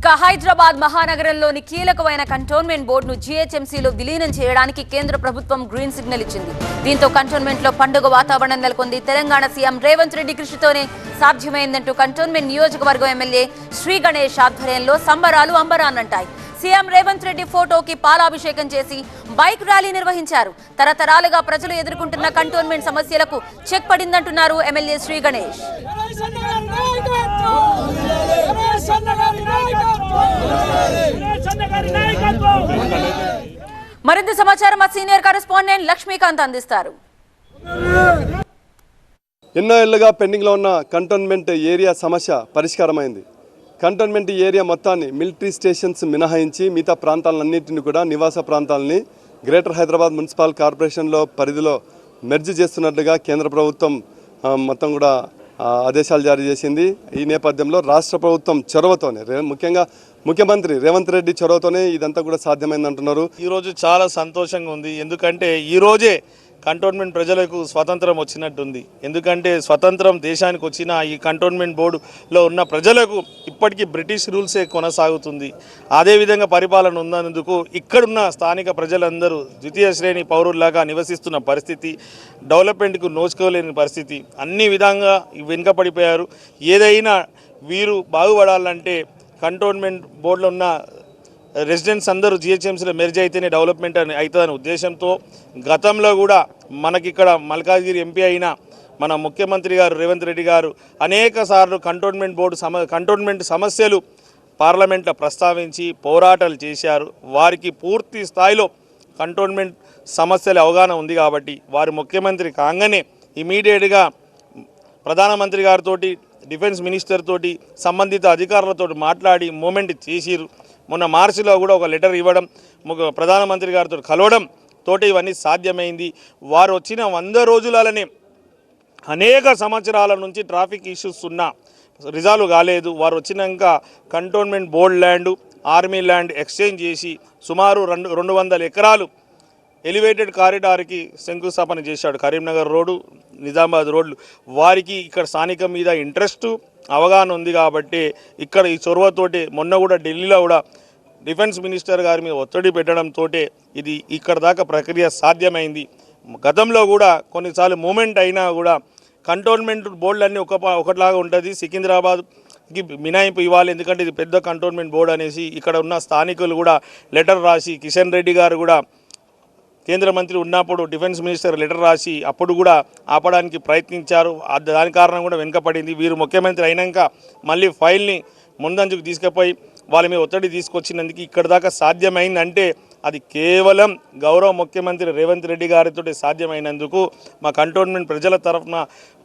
ఇక హైదరాబాద్ మహానగరంలోని కీలకమైన కంటోన్మెంట్ బోర్డును జీహెచ్ఎంసీలో విలీనం చేయడానికి కేంద్ర ప్రభుత్వం గ్రీన్ సిగ్నల్ ఇచ్చింది. దీంతో కంటోన్మెంట్లో పండుగ వాతావరణం నెలకొంది. తెలంగాణ సీఎం రేవంత్ రెడ్డి కృషితోనే సాధ్యమైందంటూ కంటోన్మెంట్ నియోజకవర్గం ఎమ్మెల్యే శ్రీ గణేష్ ఆధ్వర్యంలో సంబరాలు అంబరాన్నంటాయి. సీఎం రేవంత్ రెడ్డి ఫోటోకి పాలాభిషేకం చేసి బైక్ ర్యాలీ నిర్వహించారు. తరతరాలుగా ప్రజలు ఎదుర్కొంటున్న కంటోన్మెంట్ సమస్యలకు చెక్ పడిందంటున్నారు ఎమ్మెల్యే శ్రీ గణేష్ రమేష్ అన్న గారి నాయకత్వం రమేష్ అన్న గారి నాయకత్వం రమేష్ అన్న గారి నాయకత్వం మరింత సమాచారం మా సీనియర్ కరెస్పాండెంట్ లక్ష్మీకాంత్ అందిస్తారు. ఎన్నో ఏళ్ళుగా పెండింగ్లో ఉన్న కంటోన్మెంట్ ఏరియా సమస్య పరిష్కారమైంది. కంటోన్మెంట్ ఏరియా మొత్తాన్ని మిలిటరీ స్టేషన్స్ మినహాయించి మిగతా ప్రాంతాలన్నింటినీ కూడా నివాస ప్రాంతాలని గ్రేటర్ హైదరాబాద్ మున్సిపల్ కార్పొరేషన్లో పరిధిలో మెర్జ్ చేస్తున్నట్లుగా కేంద్ర ప్రభుత్వం మొత్తం కూడా ఆదేశాలు జారీ చేసింది. ఈ నేపథ్యంలో రాష్ట్ర ప్రభుత్వం చొరవతోనే ముఖ్యంగా ముఖ్యమంత్రి రేవంత్ రెడ్డి చొరవతోనే ఇదంతా కూడా సాధ్యమైందంటున్నారు. ఈరోజు చాలా సంతోషంగా ఉంది. ఎందుకంటే ఈరోజే కంటోన్మెంట్ ప్రజలకు స్వతంత్రం వచ్చినట్టుంది. ఎందుకంటే స్వతంత్రం దేశానికి వచ్చిన ఈ కంటోన్మెంట్ బోర్డులో ఉన్న ప్రజలకు ఇప్పటికీ బ్రిటిష్ రూల్సే కొనసాగుతుంది. అదేవిధంగా పరిపాలన ఉన్నందుకు ఇక్కడున్న స్థానిక ప్రజలందరూ ద్వితీయ శ్రేణి పౌరుల్లాగా నివసిస్తున్న పరిస్థితి డెవలప్మెంట్కు నోచుకోలేని పరిస్థితి అన్ని విధంగా వెనుకపడిపోయారు ఏదైనా వీరు బాగుపడాలంటే కంటోన్మెంట్ బోర్డులో ఉన్న రెసిడెంట్స్ అందరూ జిహెచ్ఎంసీలో మెర్జ్ అయితేనే డెవలప్మెంట్ అని అవుతుందనే ఉద్దేశంతో గతంలో కూడా మనకిక్కడ మల్కాజ్గిరి ఎంపీ అయిన మన ముఖ్యమంత్రి గారు రేవంత్ రెడ్డి గారు అనేక సార్లు కంటోన్మెంట్ బోర్డు సమ కంటోన్మెంట్ సమస్యలు పార్లమెంట్లో ప్రస్తావించి పోరాటాలు చేశారు. వారికి పూర్తి స్థాయిలో కంటోన్మెంట్ సమస్యల అవగాహన ఉంది కాబట్టి వారు ముఖ్యమంత్రి కాగానే ఇమీడియట్గా ప్రధానమంత్రి గారితోటి డిఫెన్స్ మినిస్టర్ తోటి సంబంధిత అధికారులతో మాట్లాడి మూమెంట్ చేసిరు మొన్న మార్చిలో కూడా ఒక లెటర్ ఇవ్వడం ప్రధానమంత్రి గారితో కలవడం తోటి ఇవన్నీ సాధ్యమైంది. వారు వచ్చిన వంద రోజులనే అనేక సంవత్సరాల నుంచి ట్రాఫిక్ ఇష్యూస్ ఉన్నా రిజాల్వ్ కాలేదు. వారు వచ్చినాక cantonment board land army land exchange చేసి సుమారు రెండు రెండు వందల ఎకరాలు ఎలివేటెడ్ కారిడార్కి శంకుస్థాపన చేశాడు కరీంనగర్ రోడ్డు నిజామాబాద్ రోడ్లు. వారికి ఇక్కడ స్థానికం మీద ఇంట్రెస్ట్ అవగాహన ఉంది కాబట్టి ఇక్కడ ఈ చొరవతోటి మొన్న కూడా ఢిల్లీలో కూడా డిఫెన్స్ మినిస్టర్ గారి మీద ఒత్తిడి పెట్టడంతో ఇది ఇక్కడ దాకా ప్రక్రియ సాధ్యమైంది. గతంలో కూడా కొన్నిసార్లు మూమెంట్ అయినా కూడా కంటోన్మెంట్ బోర్డులు అన్నీ ఒక ఒకటిలాగా ఉంటుంది. సికింద్రాబాద్కి మినాయింపు ఇవ్వాలి ఎందుకంటే ఇది పెద్ద కంటోన్మెంట్ బోర్డు అనేసి ఇక్కడ ఉన్న స్థానికులు కూడా లెటర్ రాసి కిషన్ రెడ్డి గారు కూడా కేంద్ర మంత్రి ఉన్నప్పుడు డిఫెన్స్ మినిస్టర్ లెటర్ రాసి అప్పుడు కూడా ఆపడానికి ప్రయత్నించారు. దాని కారణం కూడా వెనుకపడింది వీరు ముఖ్యమంత్రి అయినాక మళ్ళీ ఫైల్ని ముందంజకు తీసుకుపోయి వాళ్ళ మీద ఒత్తిడి తీసుకొచ్చినందుకు ఇక్కడ దాకా సాధ్యమైందంటే అది కేవలం గౌరవ ముఖ్యమంత్రి రేవంత్ రెడ్డి గారితో సాధ్యమైనందుకు మా కంటోన్మెంట్ ప్రజల తరఫున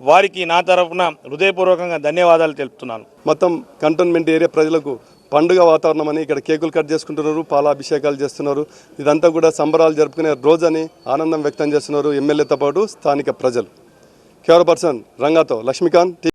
వారికి నా తరఫున హృదయపూర్వకంగా ధన్యవాదాలు తెలుపుతున్నాను. మొత్తం కంటోన్మెంట్ ఏరియా ప్రజలకు పండుగ వాతావరణం అని ఇక్కడ కేకులు కట్ చేసుకుంటున్నారు పాలాభిషేకాలు చేస్తున్నారు. ఇదంతా కూడా సంబరాలు జరుపుకునే రోజని ఆనందం వ్యక్తం చేస్తున్నారు ఎమ్మెల్యేతో పాటు స్థానిక ప్రజలు. కేవల పర్సన్ రంగాతో లక్ష్మీకాంత్